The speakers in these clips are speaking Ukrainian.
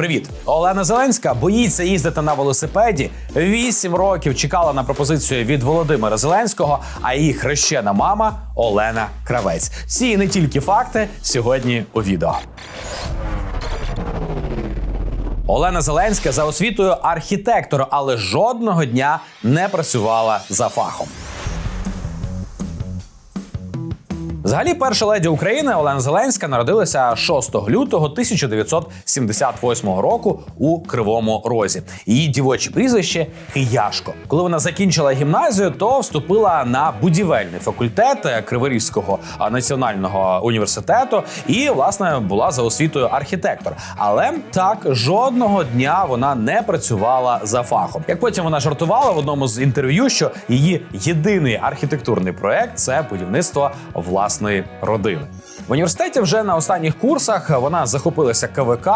Привіт, Олена Зеленська боїться їздити на велосипеді. Вісім років чекала на пропозицію від Володимира Зеленського, а її хрещена мама Олена Кравець. Ці не тільки факти сьогодні у відео. Олена Зеленська за освітою архітектор, але жодного дня не працювала за фахом. Взагалі, перша леді України Олена Зеленська народилася 6 лютого 1978 року у Кривому Розі. Її дівоче прізвище Кияшко. Коли вона закінчила гімназію, то вступила на будівельний факультет Криворізького національного університету і, власне, була за освітою архітектор. Але так жодного дня вона не працювала за фахом. Як потім вона жартувала в одному з інтерв'ю, що її єдиний архітектурний проект це будівництво власної родини. В університеті вже на останніх курсах вона захопилася КВК,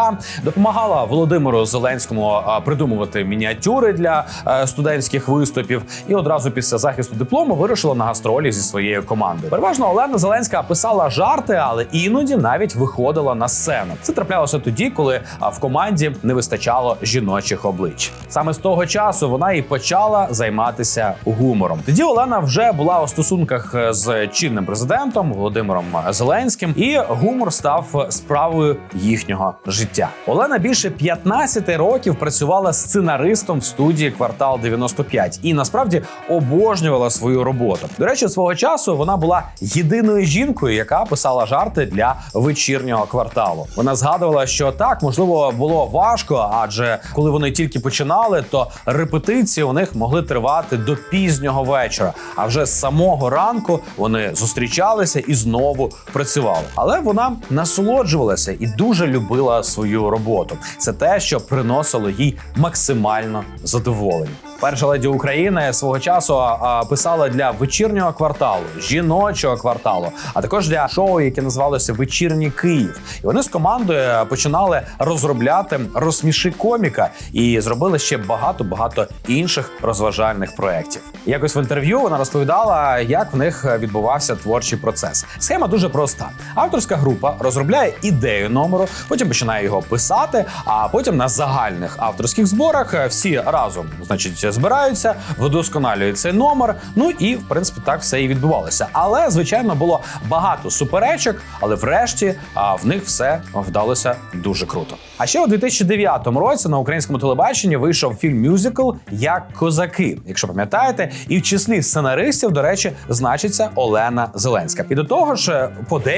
допомагала Володимиру Зеленському придумувати мініатюри для е, студентських виступів, і одразу після захисту диплому вирушила на гастролі зі своєю командою. Переважно Олена Зеленська писала жарти, але іноді навіть виходила на сцену. Це траплялося тоді, коли в команді не вистачало жіночих облич. Саме з того часу вона і почала займатися гумором. Тоді Олена вже була у стосунках з чинним президентом Володимиром Зеленським, і гумор став справою їхнього життя. Олена більше 15 років працювала сценаристом в студії квартал 95 і насправді обожнювала свою роботу. До речі, свого часу вона була єдиною жінкою, яка писала жарти для вечірнього кварталу. Вона згадувала, що так можливо було важко, адже коли вони тільки починали, то репетиції у них могли тривати до пізнього вечора. А вже з самого ранку вони зустрічалися і знову працювали. Але вона насолоджувалася і дуже любила свою роботу. Це те, що приносило їй максимально задоволення. Перша леді України свого часу писала для вечірнього кварталу, жіночого кварталу, а також для шоу, яке називалося Вечірній Київ. І вони з командою починали розробляти розсміши коміка і зробили ще багато багато інших розважальних проєктів. Якось в інтерв'ю вона розповідала, як в них відбувався творчий процес. Схема дуже проста: авторська група розробляє ідею номеру, потім починає його писати. А потім на загальних авторських зборах всі разом, значить, збираються, вдосконалюють цей номер. Ну і в принципі так все і відбувалося. Але звичайно було багато суперечок, але врешті в них все вдалося дуже круто. А ще у 2009 році на українському телебаченні вийшов фільм мюзикл як козаки, якщо пам'ятаєте, і в числі сценаристів, до речі, значиться Олена Зеленська. І до того ж,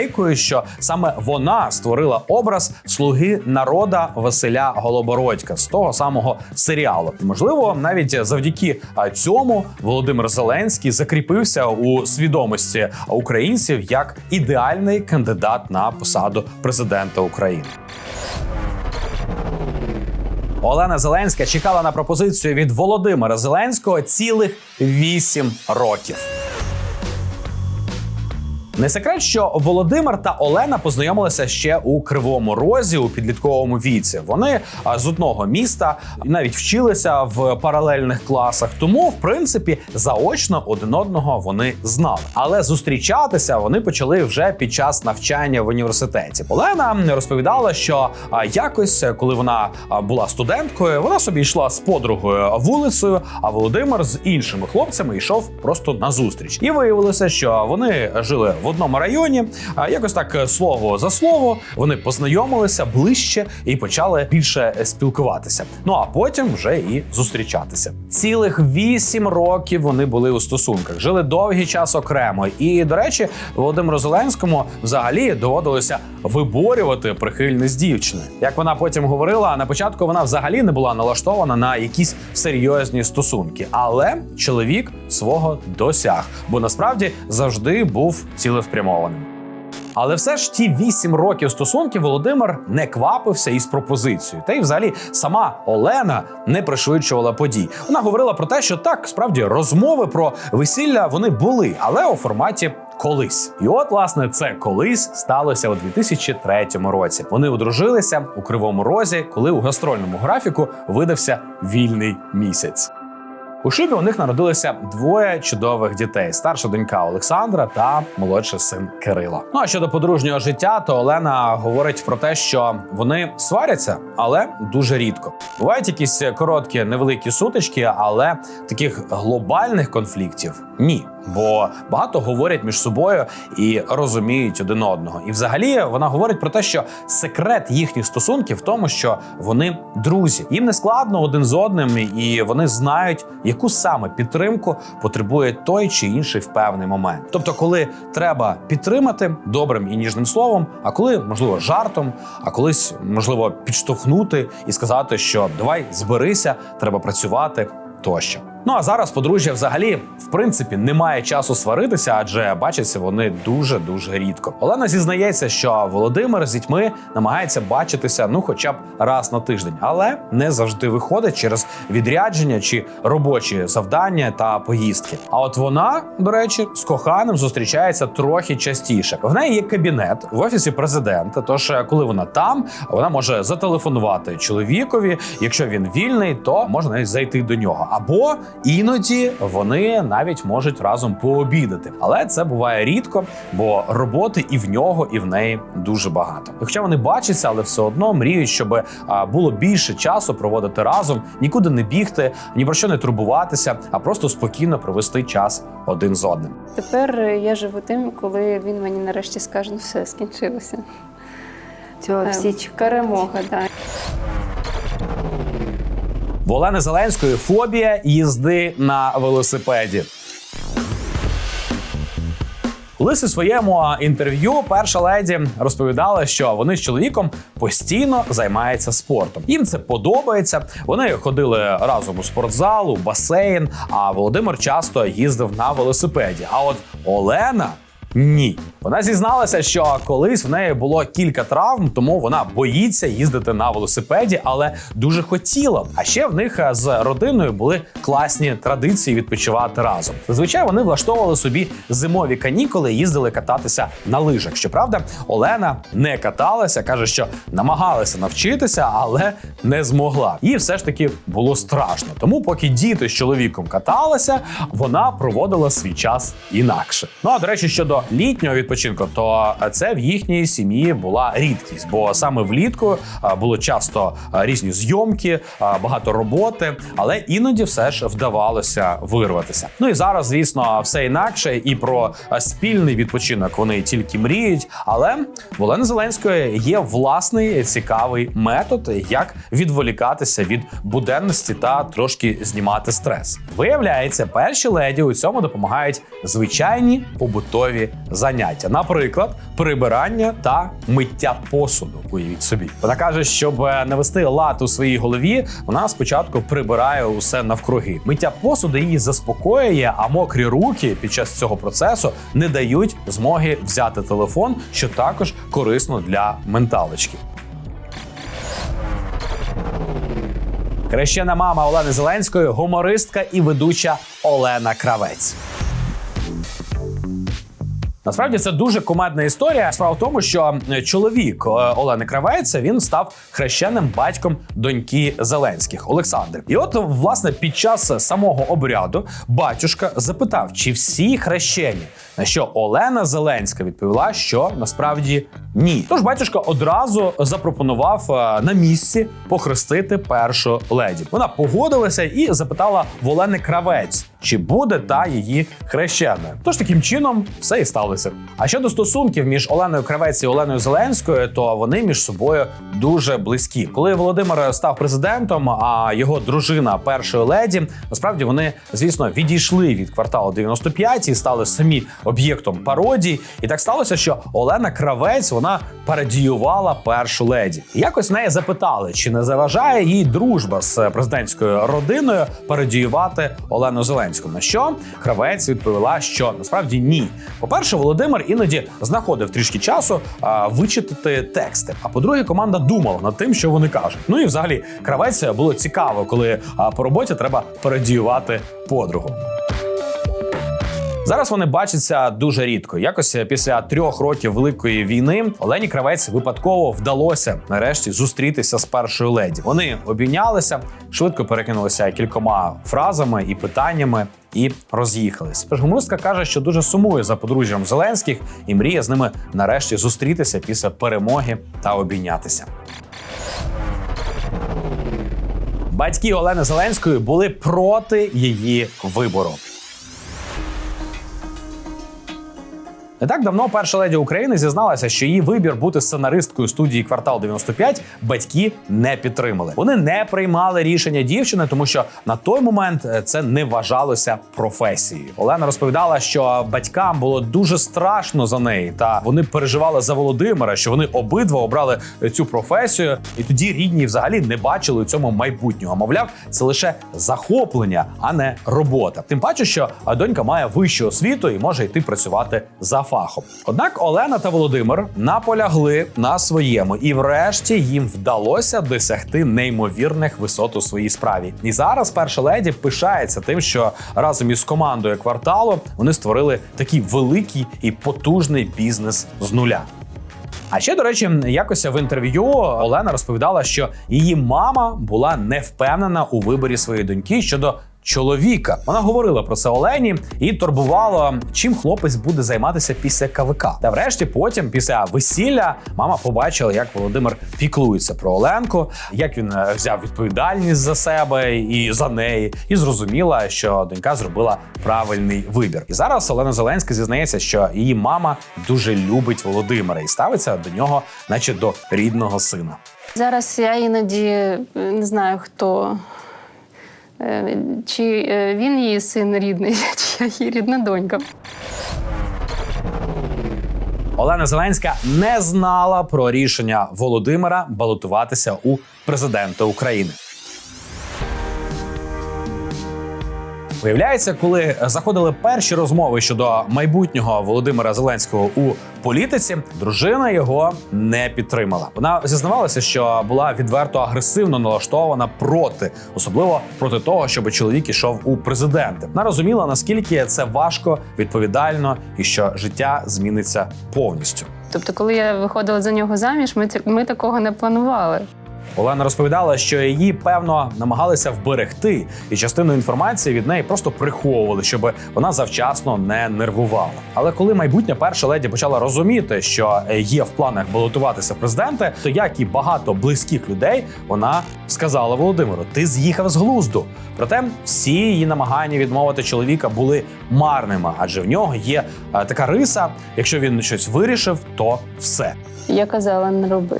подейкують, що саме вона створила образ слуги народа Василя Голобородька з того самого серіалу. Можливо, навіть завдяки цьому Володимир Зеленський закріпився у свідомості українців як ідеальний кандидат на посаду президента України. Олена Зеленська чекала на пропозицію від Володимира Зеленського цілих 8 років. Не секрет, що Володимир та Олена познайомилися ще у Кривому Розі у підлітковому віці. Вони з одного міста навіть вчилися в паралельних класах. Тому, в принципі, заочно один одного вони знали. Але зустрічатися вони почали вже під час навчання в університеті. Олена розповідала, що якось, коли вона була студенткою, вона собі йшла з подругою вулицею, а Володимир з іншими хлопцями йшов просто на зустріч. І виявилося, що вони жили в одному районі. Якось так слово за слово вони познайомилися ближче і почали більше спілкуватися. Ну а потім вже і зустрічатися. Цілих вісім років вони були у стосунках, жили довгий час окремо. І до речі, Володимиру Зеленському взагалі доводилося виборювати прихильність дівчини. Як вона потім говорила, на початку вона взагалі не була налаштована на якісь серйозні стосунки, але чоловік свого досяг, бо насправді завжди був цілеспрямованим. Але все ж ті вісім років стосунків Володимир не квапився із пропозицією. Та й взагалі сама Олена не пришвидшувала подій. Вона говорила про те, що так справді розмови про весілля вони були, але у форматі. Колись, і от власне це колись сталося у 2003 році. Вони одружилися у кривому розі, коли у гастрольному графіку видався вільний місяць. У шлюбі у них народилося двоє чудових дітей: старша донька Олександра та молодший син Кирила. Ну а щодо подружнього життя, то Олена говорить про те, що вони сваряться, але дуже рідко. Бувають якісь короткі невеликі сутички, але таких глобальних конфліктів ні. Бо багато говорять між собою і розуміють один одного. І взагалі вона говорить про те, що секрет їхніх стосунків в тому, що вони друзі. Їм не складно один з одним, і вони знають, яку саме підтримку потребує той чи інший в певний момент. Тобто, коли треба підтримати добрим і ніжним словом, а коли можливо жартом, а колись можливо підштовхнути і сказати, що давай зберися, треба працювати тощо. Ну а зараз подружжя взагалі в принципі немає часу сваритися, адже бачаться вони дуже дуже рідко. Олена зізнається, що Володимир з дітьми намагається бачитися ну, хоча б раз на тиждень, але не завжди виходить через відрядження чи робочі завдання та поїздки. А от вона, до речі, з коханим зустрічається трохи частіше. В неї є кабінет в офісі президента. Тож, е, коли вона там, вона може зателефонувати чоловікові. Якщо він вільний, то можна зайти до нього. Або іноді вони навіть можуть разом пообідати. Але це буває рідко, бо роботи і в нього, і в неї дуже багато. І Хоча вони бачаться, але все одно мріють, щоб було більше часу проводити разом, нікуди не бігти, ні про що не турбуватися, а просто спокійно провести час один з одним. Тепер я живу тим, коли він мені нарешті скаже, ну все, скінчилося. Цього Е, всі. Перемога, так. В Олени Зеленської фобія їзди на велосипеді. Колись у своєму інтерв'ю перша леді розповідала, що вони з чоловіком постійно займаються спортом. Їм це подобається. Вони ходили разом у спортзал, у басейн. А Володимир часто їздив на велосипеді. А от Олена. Ні, вона зізналася, що колись в неї було кілька травм, тому вона боїться їздити на велосипеді, але дуже хотіла. А ще в них е, з родиною були класні традиції відпочивати разом. Зазвичай вони влаштовували собі зимові канікули, і їздили кататися на лижах. Щоправда, Олена не каталася, каже, що намагалася навчитися, але не змогла. Їй все ж таки було страшно. Тому, поки діти з чоловіком каталися, вона проводила свій час інакше. Ну а до речі, щодо літнього відпочинку, то це в їхній сім'ї була рідкість, бо саме влітку було часто різні зйомки, багато роботи, але іноді все ж вдавалося вирватися. Ну і зараз, звісно, все інакше, і про спільний відпочинок вони тільки мріють. Але в Олени Зеленської є власний цікавий метод, як відволікатися від буденності та трошки знімати стрес. Виявляється, перші леді у цьому допомагають звичайні побутові заняття, наприклад, прибирання та миття посуду. Уявіть собі. Вона каже, щоб е, навести лад у своїй голові, вона спочатку прибирає усе навкруги. Миття посуду її заспокоює, а мокрі руки під час цього процесу не дають змоги взяти телефон, що також корисно для менталочки. Хрещена мама Олени Зеленської, гумористка і ведуча Олена Кравець. Насправді це дуже кумедна історія. Справа в тому, що е, чоловік е, Олени Кравець він став хрещеним батьком доньки Зеленських Олександр. І от власне під час самого обряду батюшка запитав, чи всі хрещені. На що Олена Зеленська відповіла, що насправді ні. Тож батюшка одразу запропонував е, на місці похрестити першу леді. Вона погодилася і запитала в Олени Кравець, чи буде та її хрещеною. Тож таким чином все і сталося. А щодо стосунків між Оленою Кравець і Оленою Зеленською, то вони між собою дуже близькі. Коли Володимир став президентом, а його дружина першою леді, насправді вони, звісно, відійшли від кварталу 95 і стали самі об'єктом пародій. І так сталося, що Олена Кравець вона пародіювала першу леді. І якось неї запитали, чи не заважає їй дружба з президентською родиною пародіювати Олену Зеленську. На що Кравець відповіла, що насправді ні. По-перше, Володимир іноді знаходив трішки часу а, вичитати тексти. А по-друге, команда думала над тим, що вони кажуть. Ну і взагалі, кравець було цікаво, коли а, по роботі треба передіювати подругу. Зараз вони бачаться дуже рідко. Якось після трьох років великої війни Олені Кравець випадково вдалося нарешті зустрітися з першою леді. Вони обійнялися, швидко перекинулися кількома фразами і питаннями. І роз'їхались. Гумористка каже, що дуже сумує за подружжям Зеленських і мріє з ними нарешті зустрітися після перемоги та обійнятися. Батьки Олени Зеленської були проти її вибору. Не так давно перша леді України зізналася, що її вибір бути сценаристкою студії Квартал 95 батьки не підтримали. Вони не приймали рішення дівчини, тому що на той момент е, це не вважалося професією. Олена розповідала, що батькам було дуже страшно за неї, та вони переживали за Володимира, що вони обидва обрали цю професію, і тоді рідні взагалі не бачили у цьому майбутнього. Мовляв, це лише захоплення, а не робота. Тим паче, що донька має вищу освіту і може йти працювати за фахом. Однак Олена та Володимир наполягли на своєму, і врешті їм вдалося досягти неймовірних висот у своїй справі. І зараз перша леді пишається тим, що разом із командою кварталу вони створили такий великий і потужний бізнес з нуля. А ще, до речі, якось в інтерв'ю Олена розповідала, що її мама була не впевнена у виборі своєї доньки щодо чоловіка. Вона говорила про це Олені і турбувала, чим хлопець буде займатися після КВК. Та врешті, потім, після весілля, мама побачила, як Володимир піклується про Оленку, як він е, взяв відповідальність за себе і за неї, і зрозуміла, що донька зробила правильний вибір. І зараз Олена Зеленська зізнається, що її мама дуже любить Володимира і ставиться до нього, наче до рідного сина. Зараз я іноді е, не знаю, хто. Е, Чи е, він її син рідний, чи я її рідна донька. Олена Зеленська не знала про рішення Володимира балотуватися у президента України. Виявляється, коли заходили перші розмови щодо майбутнього Володимира Зеленського у політиці, дружина його не підтримала. Вона зізнавалася, що була відверто агресивно налаштована проти, особливо проти того, щоб чоловік ішов у президенти. Вона розуміла наскільки це важко, відповідально і що життя зміниться повністю. Тобто, коли я виходила за нього заміж, ми, ми такого не планували. Олена розповідала, що її певно намагалися вберегти, і частину інформації від неї просто приховували, щоб вона завчасно не нервувала. Але коли майбутня перша леді почала розуміти, що є в планах балотуватися в президенти, то як і багато близьких людей, вона сказала Володимиру: Ти з'їхав з глузду. Проте всі її намагання відмовити чоловіка були марними, адже в нього є е, така риса: якщо він щось вирішив, то все. Я казала, не роби.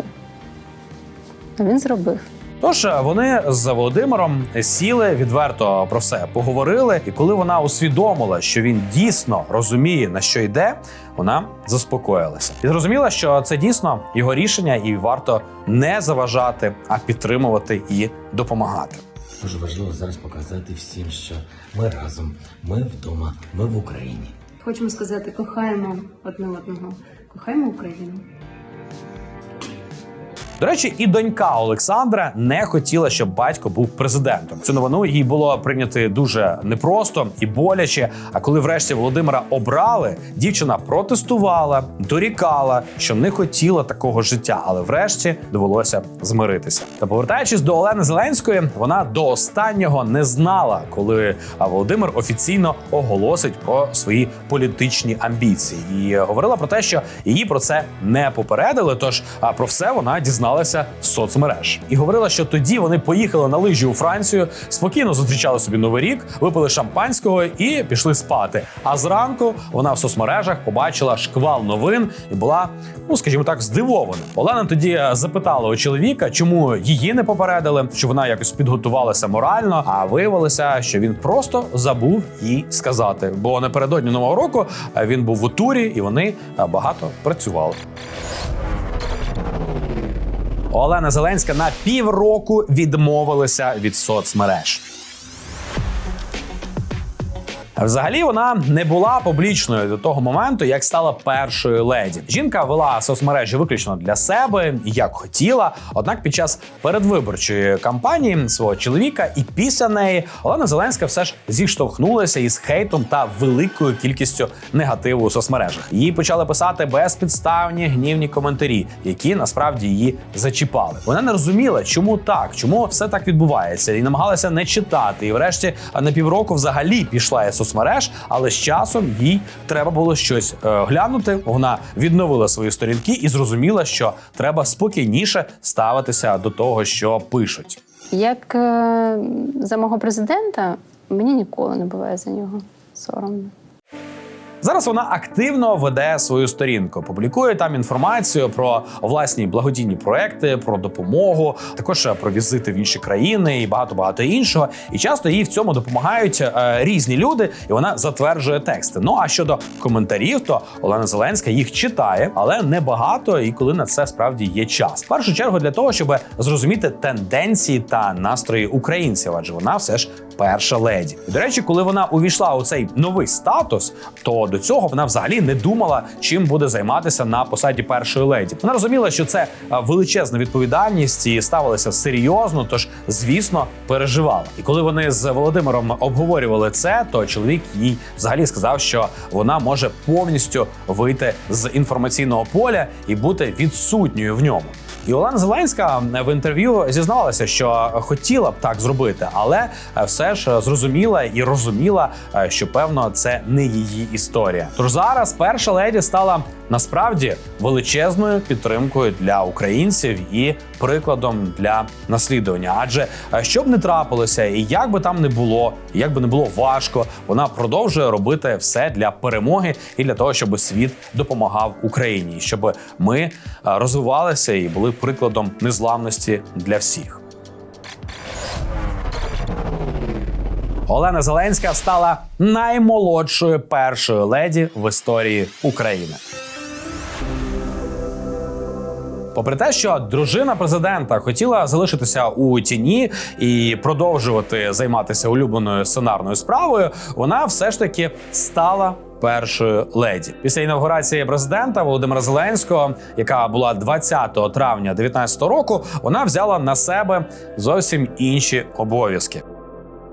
А він зробив. Тож е, вони з Володимиром сіли відверто про все поговорили. І коли вона усвідомила, що він дійсно розуміє на що йде, вона заспокоїлася і зрозуміла, що це дійсно його рішення, і варто не заважати, а підтримувати і допомагати. Дуже важливо зараз показати всім, що ми разом, ми вдома, ми в Україні. Хочемо сказати, кохаємо одне одного. Кохаємо Україну. До речі, і донька Олександра не хотіла, щоб батько був президентом. Цю новину їй було прийняти дуже непросто і боляче. А коли врешті Володимира обрали, дівчина протестувала, дорікала, що не хотіла такого життя, але врешті довелося змиритися. Та повертаючись до Олени Зеленської, вона до останнього не знала, коли Володимир офіційно оголосить про свої політичні амбіції, і говорила про те, що її про це не попередили. Тож про все вона дізналася з соцмереж і говорила, що тоді вони поїхали на лижі у Францію, спокійно зустрічали собі новий рік, випили шампанського і пішли спати. А зранку вона в соцмережах побачила шквал новин і була, ну скажімо так, здивована. Олена тоді е, запитала у чоловіка, чому її не попередили, що вона якось підготувалася морально. А виявилося, що він просто забув їй сказати. Бо напередодні нового року е, він був у турі, і вони е, багато працювали. Олена Зеленська на півроку відмовилася від соцмереж. Взагалі вона не була публічною до того моменту, як стала першою леді. Жінка вела соцмережі виключно для себе, як хотіла. Однак під час передвиборчої кампанії свого чоловіка і після неї Олена Зеленська все ж зіштовхнулася із хейтом та великою кількістю негативу у соцмережах. Їй почали писати безпідставні гнівні коментарі, які насправді її зачіпали. Вона не розуміла, чому так, чому все так відбувається, і намагалася не читати. І врешті на півроку взагалі пішла із соцмереж, але з часом їй треба було щось е, глянути. Вона відновила свої сторінки і зрозуміла, що треба спокійніше ставитися до того, що пишуть. Як е, за мого президента, мені ніколи не буває за нього соромно. Зараз вона активно веде свою сторінку, публікує там інформацію про власні благодійні проекти, про допомогу, також про візити в інші країни і багато багато іншого. І часто їй в цьому допомагають е, різні люди, і вона затверджує тексти. Ну а щодо коментарів, то Олена Зеленська їх читає, але не багато, і коли на це справді є час. В першу чергу для того, щоб зрозуміти тенденції та настрої українців, адже вона все ж перша леді. До речі, коли вона увійшла у цей новий статус, то до цього вона взагалі не думала, чим буде займатися на посаді першої леді. Вона розуміла, що це величезна відповідальність і ставилася серйозно, тож звісно переживала. І коли вони з Володимиром обговорювали це, то чоловік їй взагалі сказав, що вона може повністю вийти з інформаційного поля і бути відсутньою в ньому. І Олена Зеленська в інтерв'ю зізналася, що хотіла б так зробити, але все ж зрозуміла і розуміла, що певно це не її історія. Тож зараз перша леді стала насправді величезною підтримкою для українців і прикладом для наслідування. Адже е, що б не трапилося, і як би там не було, і як би не було важко, вона продовжує робити все для перемоги і для того, щоб світ допомагав Україні, щоб ми е, розвивалися і були прикладом незламності для всіх. Олена Зеленська стала наймолодшою першою леді в історії України. Попри те, що дружина президента хотіла залишитися у тіні і продовжувати займатися улюбленою сценарною справою, вона все ж таки стала. Першою леді після інаугурації президента Володимира Зеленського, яка була 20 травня 2019 року, вона взяла на себе зовсім інші обов'язки.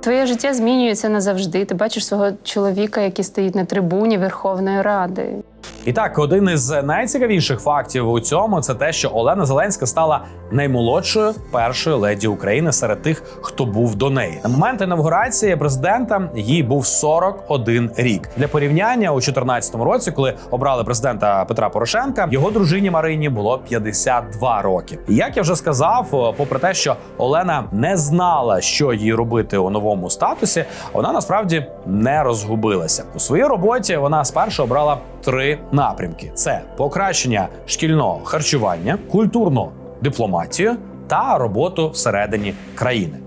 Твоє життя змінюється назавжди. Ти бачиш свого чоловіка, який стоїть на трибуні Верховної Ради. І так, один із найцікавіших фактів у цьому це те, що Олена Зеленська стала наймолодшою першою леді України серед тих, хто був до неї. На момент інавгурації президента їй був 41 рік. Для порівняння у 2014 році, коли обрали президента Петра Порошенка, його дружині Марині було 52 роки. І як я вже сказав, попри те, що Олена не знала, що їй робити у новому статусі, вона насправді не розгубилася у своїй роботі. Вона спершу обрала три напрямки: це покращення шкільного харчування, культурну дипломатію та роботу всередині країни.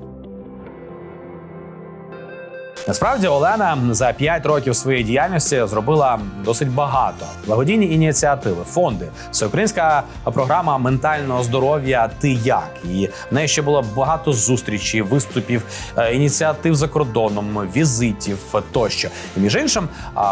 Насправді Олена за 5 років своєї діяльності зробила досить багато благодійні ініціативи, фонди, всеукраїнська програма ментального здоров'я. Ти як і в неї ще було багато зустрічей, виступів, е, ініціатив за кордоном, візитів тощо. І між іншим,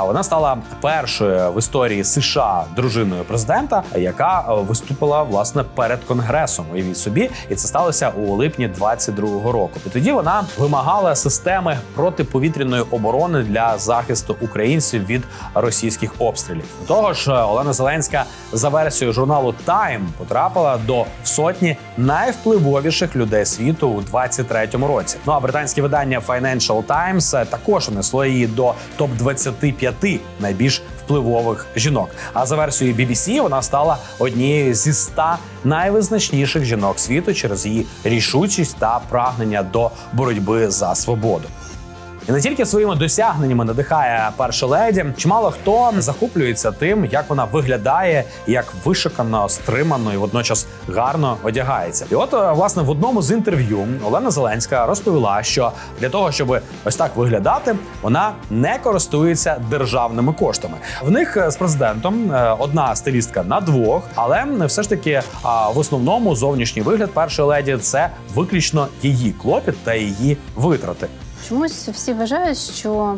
вона стала першою в історії США дружиною президента, яка е, виступила власне перед конгресом. Уявіть собі, і це сталося у липні 22-го року. І тоді вона вимагала системи протиповітряної оборони для захисту українців від російських обстрілів. До того ж, Олена Зеленська за версією журналу Time потрапила до сотні найвпливовіших людей світу у 23-му році. Ну а британське видання Financial Times також внесло її до топ 25 найбільш впливових жінок. А за версією BBC вона стала однією зі 100 найвизначніших жінок світу через її рішучість та прагнення до боротьби за свободу. І не тільки своїми досягненнями надихає перша леді, чимало хто захоплюється тим, як вона виглядає, як вишикано, стримано і водночас гарно одягається. І от е, власне в одному з інтерв'ю Олена Зеленська розповіла, що для того, щоб ось так виглядати, вона не користується державними коштами. В них е, з президентом е, одна стилістка на двох, але все ж таки в основному зовнішній вигляд першої леді це виключно її клопіт та її витрати. Чомусь всі вважають, що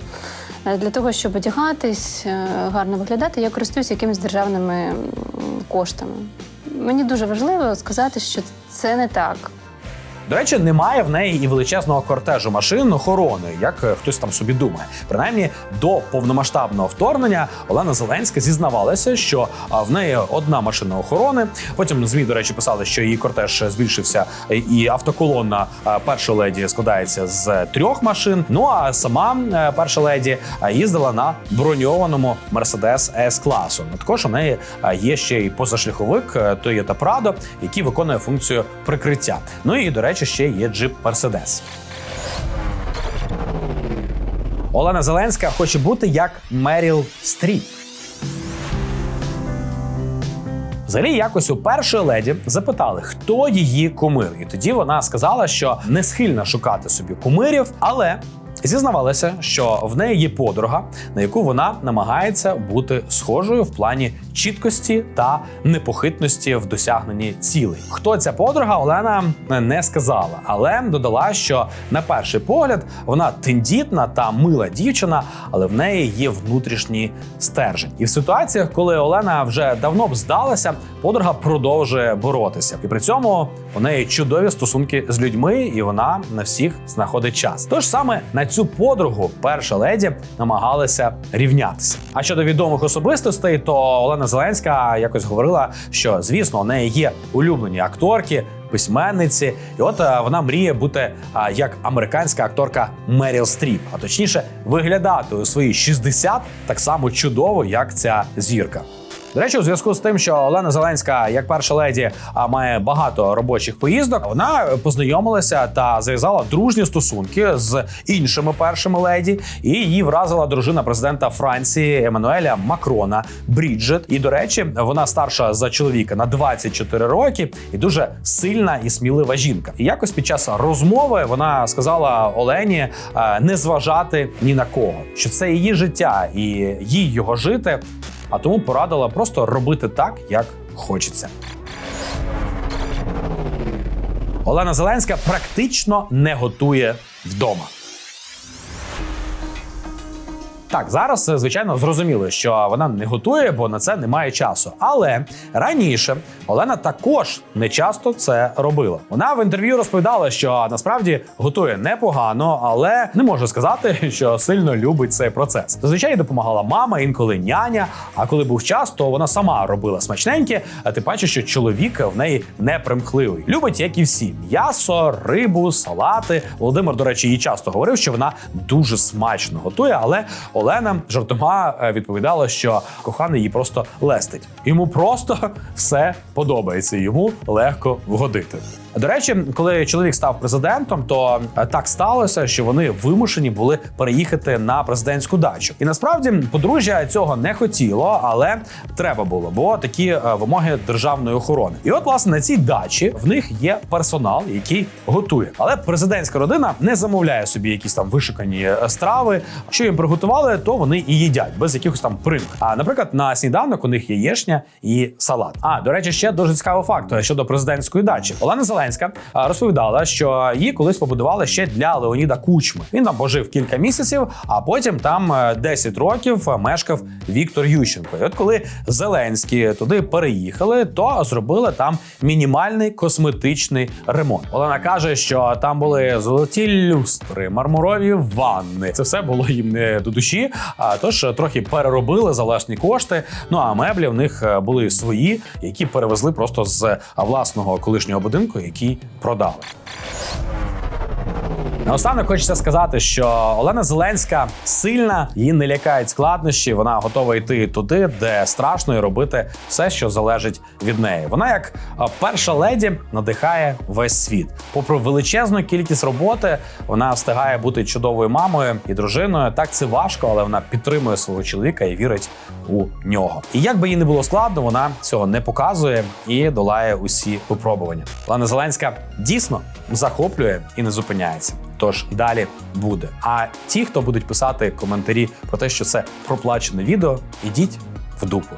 Е, Для того, щоб одягатись, е, гарно виглядати, я користуюся якимись державними коштами. Мені дуже важливо сказати, що це не так. До речі, немає в неї і величезного кортежу машин охорони, як е, хтось там собі думає. Принаймні, до повномасштабного вторгнення Олена Зеленська зізнавалася, що в неї одна машина охорони. Потім змі, до речі, писали, що її кортеж збільшився, е, і автоколонна е, перша леді складається з трьох машин. Ну а сама перша леді їздила на броньованому Mercedes s класу. Також у неї є ще й позашляховик Toyota Prado, який виконує функцію прикриття. Ну і до речі, ще є джип Мерседес. Олена Зеленська хоче бути як Меріл Стріп. Взагалі, якось у першої леді запитали, хто її кумир, і тоді вона сказала, що не схильна шукати собі кумирів, але зізнавалася, що в неї є подруга, на яку вона намагається бути схожою в плані чіткості та непохитності в досягненні цілей. Хто ця подруга, Олена не сказала, але додала, що на перший погляд вона тендітна та мила дівчина, але в неї є внутрішній стержень. І в ситуаціях, коли Олена вже давно б здалася, подруга продовжує боротися. І при цьому у неї чудові стосунки з людьми, і вона на всіх знаходить час. Тож саме на цю подругу перша леді намагалася рівнятися. А щодо відомих особистостей, то Олена Зеленська якось говорила, що звісно у неї є улюблені акторки. Письменниці, і от е, вона мріє бути а, як американська акторка Меріл Стріп, а точніше виглядати у свої 60 так само чудово, як ця зірка. До речі, у зв'язку з тим, що Олена Зеленська, як перша леді, має багато робочих поїздок, вона познайомилася та зав'язала дружні стосунки з іншими першими леді, і її вразила дружина президента Франції Еммануеля Макрона Бріджет. І до речі, вона старша за чоловіка на 24 роки і дуже сильна і смілива жінка. І якось під час розмови вона сказала Олені е, не зважати ні на кого, що це її життя і їй його жити. А тому порадила просто робити так, як хочеться. Олена Зеленська практично не готує вдома. Так, зараз е, звичайно зрозуміло, що вона не готує, бо на це немає часу. Але раніше Олена також не часто це робила. Вона в інтерв'ю розповідала, що насправді готує непогано, але не може сказати, що сильно любить цей процес. Зазвичай допомагала мама, інколи няня. А коли був час, то вона сама робила смачненьке. А ти бачиш, що чоловік в неї не примхливий. Любить, як і всі: м'ясо, рибу, салати. Володимир, до речі, їй часто говорив, що вона дуже смачно готує, але Олена жартома е, відповідала, що коханий її просто лестить. Йому просто все подобається. Йому легко вгодити. До речі, коли чоловік став президентом, то е, так сталося, що вони вимушені були переїхати на президентську дачу. І насправді подружжя цього не хотіло, але треба було, бо такі е, вимоги державної охорони. І от, власне, на цій дачі в них є персонал, який готує. Але президентська родина не замовляє собі якісь там вишукані е, страви. Що їм приготували, то вони і їдять без якихось там примх. А наприклад, на сніданок у них яєшня і салат. А до речі, ще дуже цікавий факт щодо президентської дачі. Олена Зеленська розповідала, що її колись побудували ще для Леоніда Кучми. Він там пожив кілька місяців, а потім там е, 10 років е, мешкав Віктор Ющенко. І от коли Зеленські туди переїхали, то зробили там мінімальний косметичний ремонт. Олена каже, що там були золоті люстри, мармурові ванни. Це все було їм не до душі. А тож е, трохи переробили за власні кошти. Ну а меблі в них е, були свої, які перевезли просто з е, власного колишнього будинку, який продали. Наостанок хочеться сказати, що Олена Зеленська сильна, її не лякають складнощі. Вона готова йти туди, де страшно, і робити все, що залежить від неї. Вона, як перша леді, надихає весь світ. Попри величезну кількість роботи, вона встигає бути чудовою мамою і дружиною. Так це важко, але вона підтримує свого чоловіка і вірить у нього. І як би їй не було складно, вона цього не показує і долає усі випробування. Олена Зеленська дійсно захоплює і не зупиняється. Тож далі буде. А ті, хто будуть писати коментарі про те, що це проплачене відео, ідіть в дупу.